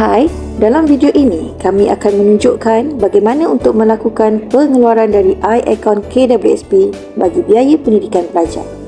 Hai, dalam video ini kami akan menunjukkan bagaimana untuk melakukan pengeluaran dari iAccount KWSP bagi biaya pendidikan pelajar.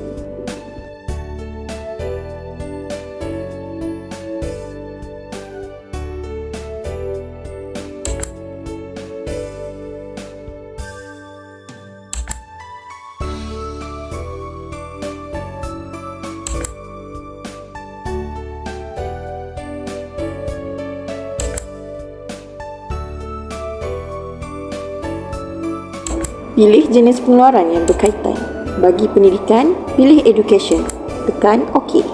Pilih jenis pengeluaran yang berkaitan. Bagi pendidikan, pilih education. Tekan OK.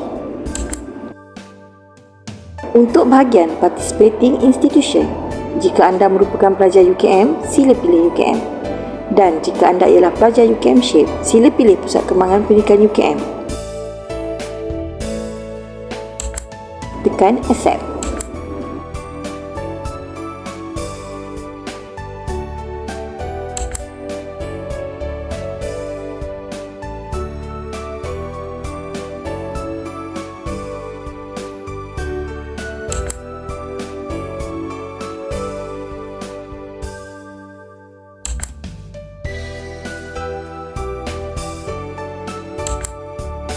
Untuk bahagian participating institution, jika anda merupakan pelajar UKM, sila pilih UKM. Dan jika anda ialah pelajar UKM SHAPE, sila pilih Pusat Kembangan Pendidikan UKM. Tekan accept.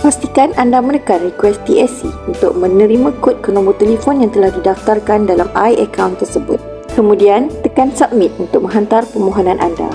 Pastikan anda menekan request TSC untuk menerima kod ke nombor telefon yang telah didaftarkan dalam iAccount tersebut. Kemudian, tekan submit untuk menghantar permohonan anda.